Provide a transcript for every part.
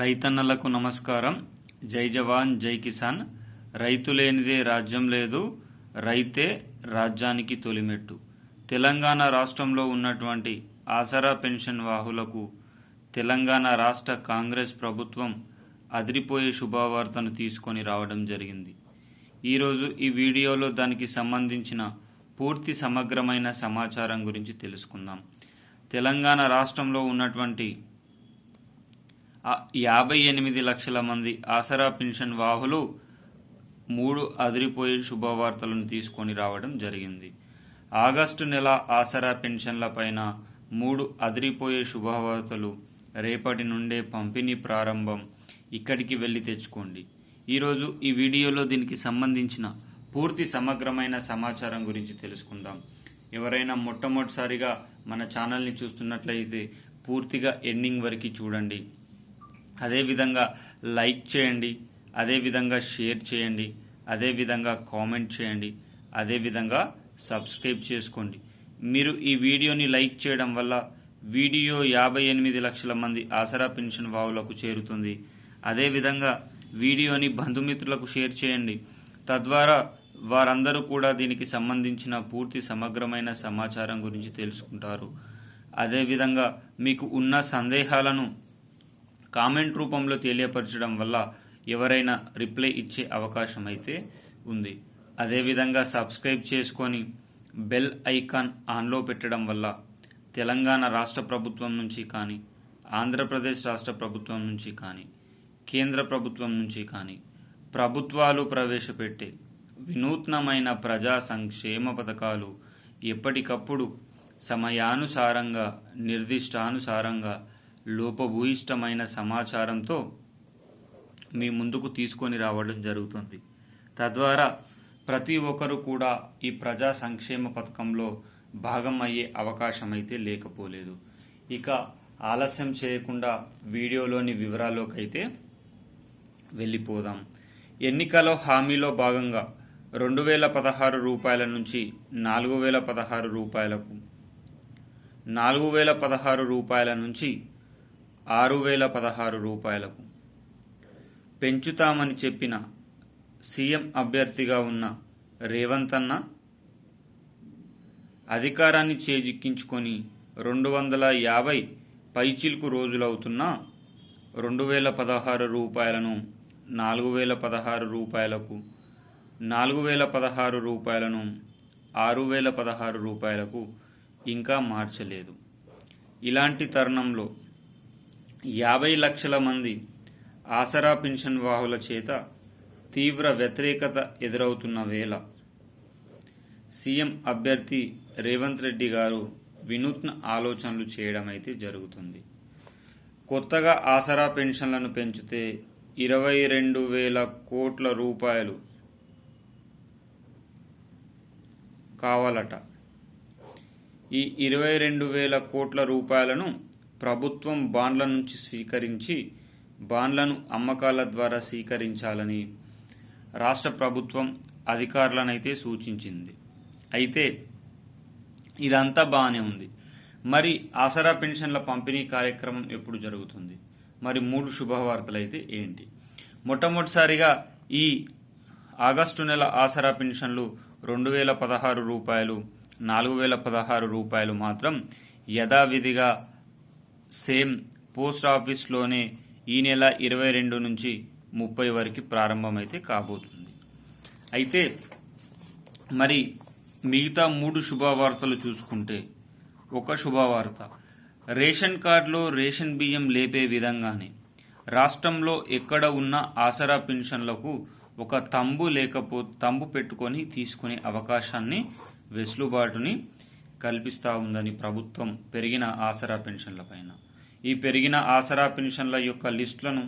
రైతన్నలకు నమస్కారం. జై జవాన్ జై కిసాన్. రైతు లేనిదే రాజ్యం లేదు. రైతే రాజ్యానికి తొలిమెట్టు. తెలంగాణ రాష్ట్రంలో ఉన్నటువంటి ఆసరా పెన్షన్ వాహులకు తెలంగాణ రాష్ట్ర కాంగ్రెస్ ప్రభుత్వం అదిరిపోయే శుభవార్తను తీసుకొని రావడం జరిగింది. ఈరోజు ఈ వీడియోలో దానికి సంబంధించిన పూర్తి సమగ్రమైన సమాచారం గురించి తెలుసుకుందాం. తెలంగాణ రాష్ట్రంలో ఉన్నటువంటి యాభై ఎనిమిది లక్షల మంది ఆసరా పెన్షన్ వాహులు మూడు అదిరిపోయే శుభవార్తలను తీసుకొని రావడం జరిగింది. ఆగస్టు నెల ఆసరా పెన్షన్ల పైన మూడు అదిరిపోయే శుభవార్తలు రేపటి నుండే పంపిణీ ప్రారంభం. ఇక్కడికి వెళ్ళి తెచ్చుకోండి. ఈరోజు ఈ వీడియోలో దీనికి సంబంధించిన పూర్తి సమగ్రమైన సమాచారం గురించి తెలుసుకుందాం. ఎవరైనా మొట్టమొదటిసారిగా మన ఛానల్ని చూస్తున్నట్లయితే పూర్తిగా ఎండింగ్ వరకు చూడండి. అదేవిధంగా లైక్ చేయండి అదేవిధంగా షేర్ చేయండి అదేవిధంగా కామెంట్ చేయండి అదేవిధంగా సబ్స్క్రైబ్ చేసుకోండి. మీరు ఈ వీడియోని లైక్ చేయడం వల్ల వీడియో యాభై ఎనిమిది లక్షల మంది ఆసరా పెన్షన్ వావులకు చేరుతుంది. అదేవిధంగా వీడియోని బంధుమిత్రులకు షేర్ చేయండి. తద్వారా వారందరూ కూడా దీనికి సంబంధించిన పూర్తి సమగ్రమైన సమాచారం గురించి తెలుసుకుంటారు. అదేవిధంగా మీకు ఉన్న సందేహాలను కామెంట్ రూపంలో తెలియపరచడం వల్ల ఎవరైనా రిప్లై ఇచ్చే అవకాశం అయితే ఉంది. అదేవిధంగా సబ్స్క్రైబ్ చేసుకొని బెల్ ఐకాన్ ఆన్లో పెట్టడం వల్ల తెలంగాణ రాష్ట్ర ప్రభుత్వం నుంచి కానీ ఆంధ్రప్రదేశ్ రాష్ట్ర ప్రభుత్వం నుంచి కానీ కేంద్ర ప్రభుత్వం నుంచి కానీ ప్రభుత్వాలు ప్రవేశపెట్టే వినూత్నమైన ప్రజా సంక్షేమ పథకాలు ఎప్పటికప్పుడు సమయానుసారంగా నిర్దిష్టానుసారంగా లోపభూయిష్టమైన సమాచారంతో మీ ముందుకు తీసుకొని రావడం జరుగుతుంది. తద్వారా ప్రతి ఒక్కరు కూడా ఈ ప్రజా సంక్షేమ పథకంలో భాగం అయ్యే అవకాశం అయితే లేకపోలేదు. ఇక ఆలస్యం చేయకుండా వీడియోలోని వివరాల్లోకి అయితే వెళ్ళిపోదాం. ఎన్నికల హామీలో భాగంగా రెండు వేల పదహారు రూపాయల నుంచి నాలుగు వేల పదహారు రూపాయలకు నాలుగు వేల పదహారు రూపాయల నుంచి ఆరు వేల పదహారు రూపాయలకు. పెంచుతామని చెప్పిన సీఎం అభ్యర్థిగా ఉన్న రేవంత్ అన్న అధికారాన్ని చేజిక్కించుకొని రెండు వందల యాభై పైచిల్కు రోజులవుతున్నా రెండు వేల పదహారు రూపాయలను నాలుగు వేల పదహారు రూపాయలకు నాలుగు వేల పదహారు రూపాయలను ఆరు వేల పదహారు రూపాయలకు ఇంకా మార్చలేదు. ఇలాంటి తరుణంలో యాభై లక్షల మంది ఆసరా పెన్షన్ వాహుల చేత తీవ్ర వ్యతిరేకత ఎదురవుతున్న వేళ సీఎం అభ్యర్థి రేవంత్ రెడ్డి గారు వినూత్న ఆలోచనలు చేయడం అయితే జరుగుతుంది. కొత్తగా ఆసరా పెన్షన్లను పెంచితే ఇరవై రెండు వేల కోట్ల రూపాయలు కావాలట. ఈ ఇరవై రెండు వేల కోట్ల రూపాయలను ప్రభుత్వం బాండ్ల నుంచి స్వీకరించి బాండ్లను అమ్మకాల ద్వారా స్వీకరించాలని రాష్ట్ర ప్రభుత్వం అధికారులనైతే సూచించింది. అయితే ఇదంతా బాగానే ఉంది. మరి ఆసరా పెన్షన్ల పంపిణీ కార్యక్రమం ఎప్పుడు జరుగుతుంది? మరి మూడు శుభవార్తలు అయితే ఏంటి? మొట్టమొదటిసారిగా ఈ ఆగస్టు నెల ఆసరా పెన్షన్లు రెండు వేల పదహారు రూపాయలు నాలుగు వేల పదహారు రూపాయలు మాత్రం యథావిధిగా సేమ్ పోస్ట్ ఆఫీస్లోనే ఈ నెల ఇరవై రెండు నుంచి ముప్పై వరకు ప్రారంభమైతే కాబోతుంది. అయితే మరి మిగతా మూడు శుభవార్తలు చూసుకుంటే ఒక శుభవార్త. రేషన్ కార్డులో రేషన్ బియ్యం లేపే విధంగానే రాష్ట్రంలో ఎక్కడ ఉన్న ఆసరా పెన్షన్లకు ఒక తంబు లేకపో తంబు పెట్టుకొని తీసుకునే అవకాశాన్ని వెసులుబాటుని కల్పిస్తూ ఉందని ప్రభుత్వం పెరిగిన ఆసరా పెన్షన్ల పైన. ఈ పెరిగిన ఆసరా పెన్షన్ల యొక్క లిస్టులను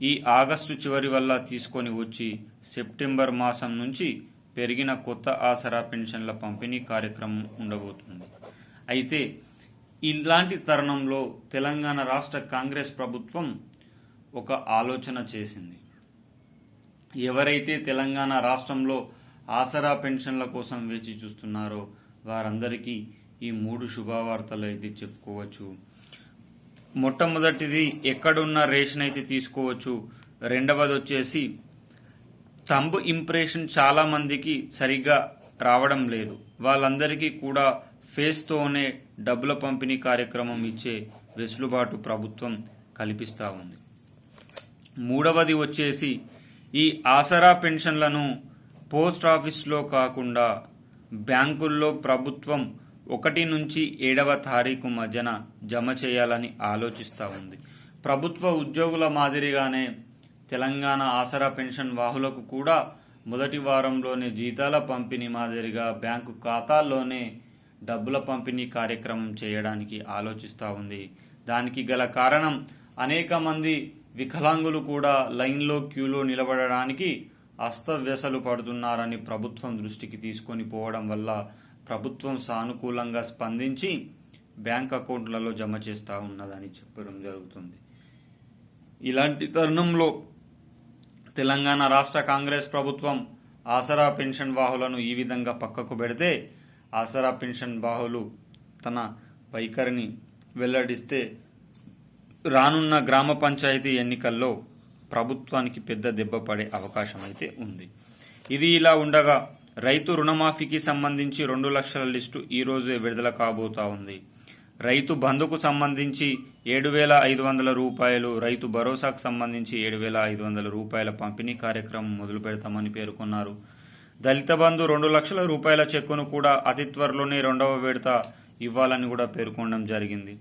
ఈ ఆగస్టు చివరి వల్ల తీసుకొని వచ్చి సెప్టెంబర్ మాసం నుంచి పెరిగిన కొత్త ఆసరా పెన్షన్ల పంపిణీ కార్యక్రమం ఉండబోతుంది. అయితే ఇలాంటి తరుణంలో తెలంగాణ రాష్ట్ర కాంగ్రెస్ ప్రభుత్వం ఒక ఆలోచన చేసింది. ఎవరైతే తెలంగాణ రాష్ట్రంలో ఆసరా పెన్షన్ల కోసం వేచి చూస్తున్నారో వారందరికీ ఈ మూడు శుభవార్తలు అయితే చెప్పుకోవచ్చు. మొట్టమొదటిది ఎక్కడున్న రేషన్ అయితే తీసుకోవచ్చు. రెండవది వచ్చేసి తంబ్ ఇంప్రెషన్ చాలా మందికి సరిగ్గా రావడం లేదు. వాళ్ళందరికీ కూడా ఫేస్తోనే డబ్బుల పంపిణీ కార్యక్రమం ఇచ్చే వెసులుబాటు ప్రభుత్వం కల్పిస్తూ ఉంది. మూడవది వచ్చేసి ఈ ఆసరా పెన్షన్లను పోస్ట్ ఆఫీస్లో కాకుండా బ్యాంకుల్లో ప్రభుత్వం ఒకటి నుంచి ఏడవ తారీఖు మధ్యన జమ చేయాలని ఆలోచిస్తూ ఉంది. ప్రభుత్వ ఉద్యోగుల మాదిరిగానే తెలంగాణ ఆసరా పెన్షన్ వాహులకు కూడా మొదటి వారంలోనే జీతాల పంపిణీ మాదిరిగా బ్యాంకు ఖాతాల్లోనే డబ్బుల పంపిణీ కార్యక్రమం చేయడానికి ఆలోచిస్తూ ఉంది. దానికి గల కారణం అనేక మంది వికలాంగులు కూడా లైన్లో క్యూలో నిలబడడానికి అస్తవ్యసలు పడుతున్నారని ప్రభుత్వం దృష్టికి తీసుకొని పోవడం వల్ల ప్రభుత్వం సానుకూలంగా స్పందించి బ్యాంక్ అకౌంట్లలో జమ చేస్తూ ఉన్నదని చెప్పడం జరుగుతుంది. ఇలాంటి తరుణంలో తెలంగాణ రాష్ట్ర కాంగ్రెస్ ప్రభుత్వం ఆసరా పెన్షన్ బాహులను ఈ విధంగా పక్కకు పెడితే ఆసరా పెన్షన్ బాహులు తన వైఖరిని వెల్లడిస్తే రానున్న గ్రామ పంచాయతీ ఎన్నికల్లో ప్రభుత్వానికి పెద్ద దెబ్బ పడే అవకాశం అయితే ఉంది. ఇది ఇలా ఉండగా రైతు రుణమాఫీకి సంబంధించి రెండు లక్షల లిస్టు ఈరోజే విడుదల కాబోతా ఉంది. రైతు బంధుకు సంబంధించి ఏడు వేల ఐదు వందల రూపాయలు రైతు భరోసాకు సంబంధించి ఏడు వేల ఐదు వందల రూపాయల పంపిణీ కార్యక్రమం మొదలు పెడతామని పేర్కొన్నారు. దళిత బంధు రెండు లక్షల రూపాయల చెక్కును కూడా అతి త్వరలోనే రెండవ విడత ఇవ్వాలని కూడా పేర్కొనడం జరిగింది.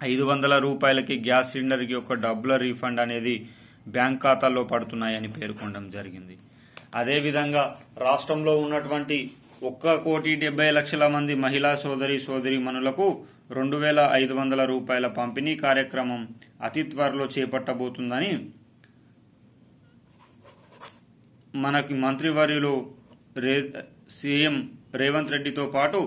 ఐదు వందల రూపాయలకి గ్యాస్ సిలిండర్కి ఒక డబ్బుల రీఫండ్ అనేది బ్యాంక్ ఖాతాల్లో పడుతున్నాయని పేర్కొనడం జరిగింది. అదేవిధంగా రాష్ట్రంలో ఉన్నటువంటి ఒక్క కోటి డెబ్బై లక్షల మంది మహిళా సోదరి సోదరి మనులకు రెండు వేల ఐదు వందల రూపాయల పంపిణీ కార్యక్రమం అతి త్వరలో చేపట్టబోతుందని మనకి మంత్రివర్యులు రే సీఎం రేవంత్ రెడ్డితో పాటు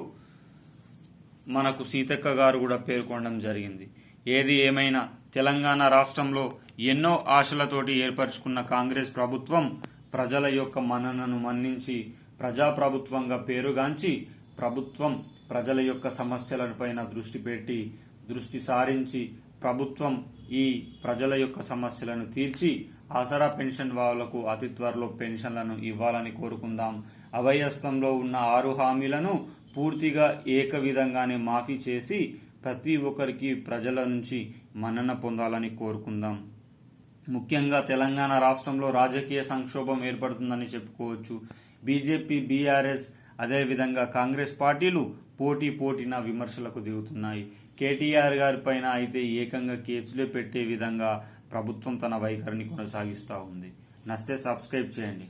మనకు సీతక్క గారు కూడా పేర్కొనడం జరిగింది. ఏది ఏమైనా తెలంగాణ రాష్ట్రంలో ఎన్నో ఆశలతోటి ఏర్పరచుకున్న కాంగ్రెస్ ప్రభుత్వం ప్రజల యొక్క మన్ననను మన్నించి ప్రజాప్రభుత్వంగా పేరుగాంచి ప్రభుత్వం ప్రజల యొక్క సమస్యలపైన దృష్టి పెట్టి దృష్టి సారించి ప్రభుత్వం ఈ ప్రజల యొక్క సమస్యలను తీర్చి ఆసరా పెన్షన్ వాళ్ళకు అతి త్వరలో పెన్షన్లను ఇవ్వాలని కోరుకుందాం. అభయస్థంలో ఉన్న ఆరు హామీలను పూర్తిగా ఏకవిధంగానే మాఫీ చేసి ప్రతి ఒక్కరికి ప్రజల నుంచి మన్నన పొందాలని కోరుకుందాం. ముఖ్యంగా తెలంగాణ రాష్ట్రంలో రాజకీయ సంక్షోభం ఏర్పడుతుందని చెప్పుకోవచ్చు. బీజేపీ బీఆర్ఎస్ అదేవిధంగా కాంగ్రెస్ పార్టీలు పోటీ పోటీన విమర్శలకు దిగుతున్నాయి. కేటీఆర్ గారి పైన అయితే ఏకంగా కేసులే పెట్టే విధంగా ప్రభుత్వం తన వైఖరిని కొనసాగిస్తూ ఉంది. నస్తే సబ్స్క్రైబ్ చేయండి.